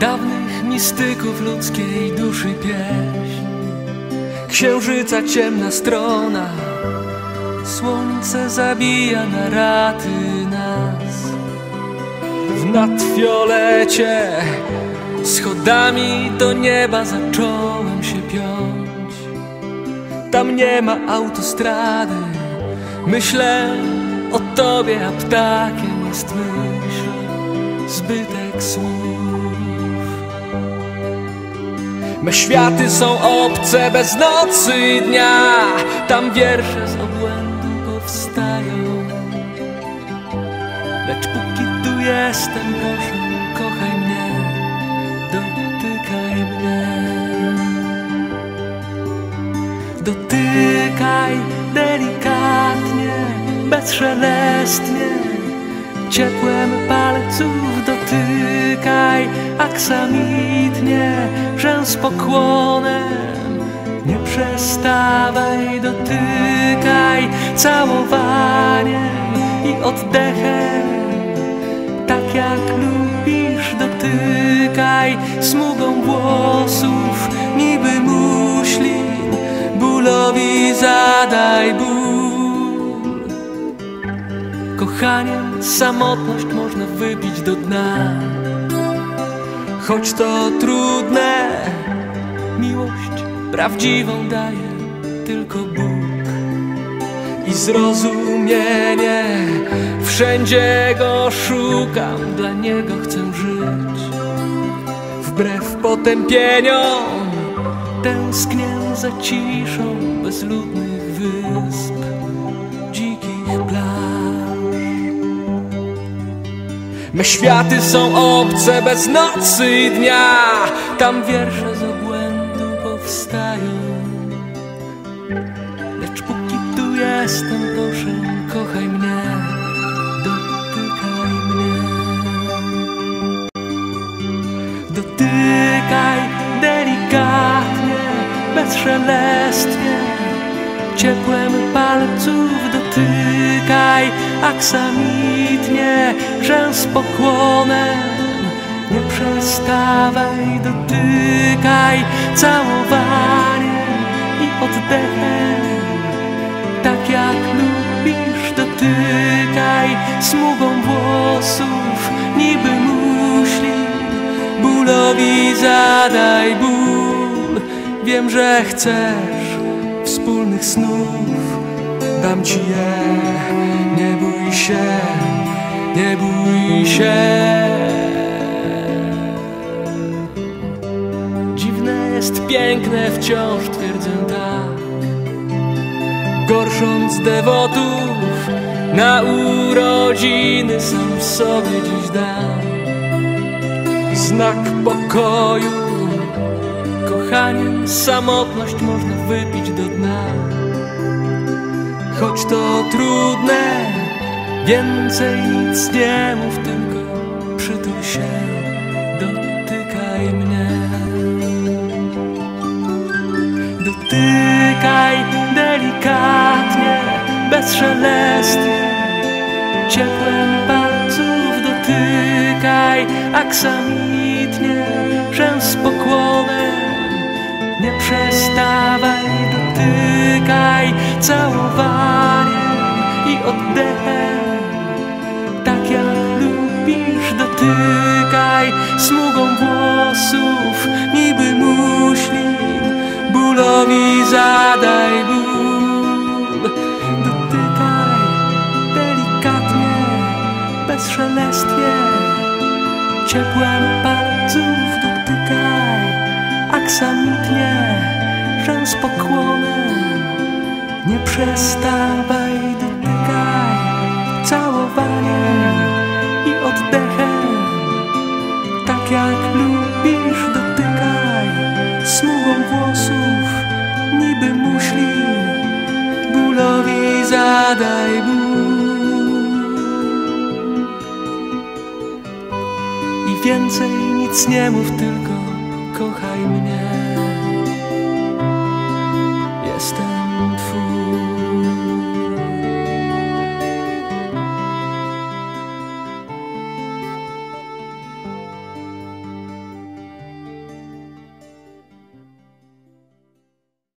Dawnych mistyków ludzkiej duszy pieśń. Księżyca ciemna strona Słońce zabija na raty nas. W nadfiolecie Schodami do nieba zacząłem się piąć. Tam nie ma autostrady Myślę o tobie, a ptakiem jest myśl. Zbytek słów Me światy są obce bez nocy i dnia. Tam wiersze z obłędu powstają. Lecz póki tu jestem, proszę, kochaj mnie Dotykaj mnie. Dotykaj delikatnie, bezszelestnie Ciepłem palców dotykaj aksamitnie Rzęs pokłonem Nie przestawaj, dotykaj całowaniem i oddechem. Tak jak lubisz, dotykaj smugą włosów Niby muślin, bólowi zadaj Kochaniem samotność można wypić do dna. Choć to trudne, miłość prawdziwą daje tylko Bóg. I zrozumienie, wszędzie go szukam, dla niego chcę żyć. Wbrew potępieniom, tęsknię za ciszą bezludnych wysp Me światy są obce bez nocy i dnia. Tam wiersze z obłędu powstają. Lecz póki tu jestem, proszę, kochaj mnie. Dotykaj mnie. Dotykaj delikatnie, bezszelestnie Ciepłem palców aksamitnie Rzęs pokłonem Nie przestawaj, dotykaj całowaniem i oddechem Tak jak lubisz, dotykaj smugą włosów Niby muśli, bólowi zadaj ból. Wiem, że chcesz wspólnych snów. Dam ci je, się, nie bój się. Dziwne jest piękne, wciąż twierdzę tak. Gorsząc dewotów na urodziny Sam sobie dziś dam. Znak pokoju Kochaniem samotność można wypić do dna. Choć to trudne, więcej nic nie mów Tylko przytul się, dotykaj mnie. Dotykaj delikatnie, bezszelestnie. Ciepłem palców dotykaj aksamitnie Rzęs pokłonem nie przestawaj, dotykaj całowaniem i oddechem dotykaj smugą włosów Niby muślin, bólowi zadaj ból. Dotykaj delikatnie, bezszelestnie Ciepłem palców dotykaj aksamitnie, rzęs pokłonem. Nie przestawaj, dotykaj całowaniem Muśli, bólowi zadaj ból I więcej nic nie mów, tylko kochaj mnie.